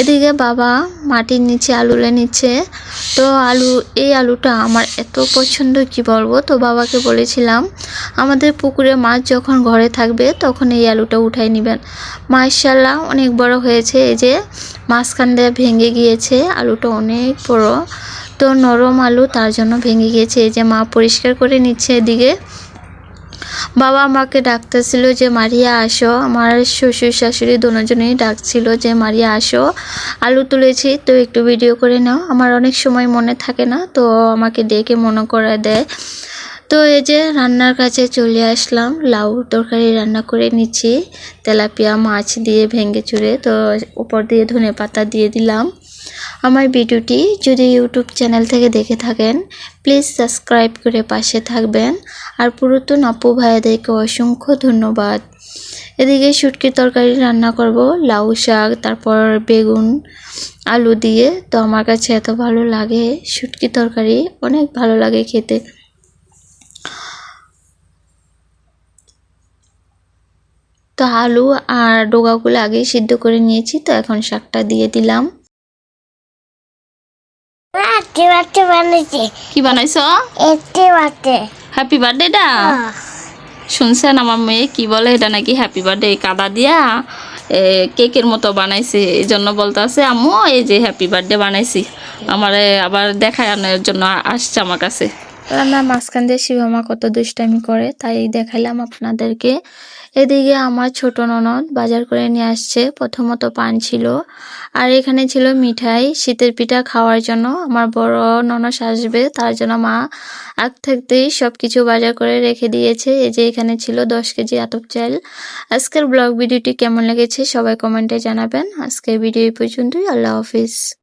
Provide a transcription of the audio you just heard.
এদিকে বাবা মাটির নিচে আলুলে নিচ্ছে। তো আলু, এই আলুটা আমার এত পছন্দ, কি বলব? তো বাবাকে বলেছিলাম, আমাদের পুকুরে মাছ যখন ঘরে থাকবে, তখন এই আলুটা উঠাই নেবেন। মার্শাল্লাহ অনেক বড় হয়েছে এই যে মাঝখান দিয়ে ভেঙে গিয়েছে, আলুটা অনেক বড়। তো নরম আলু তার জন্য ভেঙে গিয়েছে। এই যে মা পরিষ্কার করে নিচ্ছে এদিকে। বাবা আমাকে ডাকতেছিল যে, মারিয়া, আসো। আমার শ্বশুর শাশুড়ি দুজনেই ডাকছিল যে, মারিয়া, আসো। আলু তুলেছি, তো একটু ভিডিও করে নাও। আমার অনেক সময় মনে থাকে না, তো আমাকে ডেকে মনে করে দেয়। তো এই যে, রান্নার কাছে চলে আসলাম। লাউ তরকারি রান্না করে নিচ্ছি। তেলাপিয়া মাছ দিয়ে ভেঙে চুড়ে তো উপর দিয়ে ধনে পাতা দিয়ে দিলাম। আমার ভিডিওটি যদি ইউটিউব চ্যানেল থেকে দেখে থাকেন প্লিজ সাবস্ক্রাইব করে পাশে থাকবেন। আর পুরাতন আপু ভাইয়াদেরকে অসংখ্য ধন্যবাদ। এদিকে শুটকি তরকারি রান্না করব, লাউ শাক, তারপর বেগুন, আলু দিয়ে। তো আমার কাছে এত ভালো লাগে শুটকি তরকারি, অনেক ভালো লাগে খেতে। তো আলু আর ডোগাগুলো আগেই সিদ্ধ করে নিয়েছি, তো এখন শাকটা দিয়ে দিলাম। বানাইছে কি বানাইছ? হ্যাপি বার্থডেটা শুনছেন আমার মেয়ে কি বলে? এটা নাকি হ্যাপি বার্থডে কাদা দিয়া কেকের মতো বানাইছে। এই জন্য বলতে আছে আম্মু এই যে হ্যাপি বার্থডে বানাইছি। আমার আবার দেখায় আনার জন্য আসছে আমার কাছে। রান্নার মাঝখান দিয়ে শিবমা কত দুষ্টামি করে তাই দেখাইলাম আপনাদেরকে। এদিকে আমার ছোট ননদ বাজার করে নিয়ে আসছে। প্রথমত পান ছিল। আর এখানে ছিল মিঠাই, শীতের পিঠা খাওয়ার জন্য। আমার বড় ননস আসবে, তার জন্য মা আগ থাকতেই সব কিছু বাজার করে রেখে দিয়েছে। এই যে এখানে ছিল দশ কেজি আতপ চাল আজকের ব্লগ ভিডিওটি কেমন লেগেছে সবাই কমেন্টে জানাবেন। আজকের ভিডিও এই পর্যন্তই। আল্লাহ হাফিজ।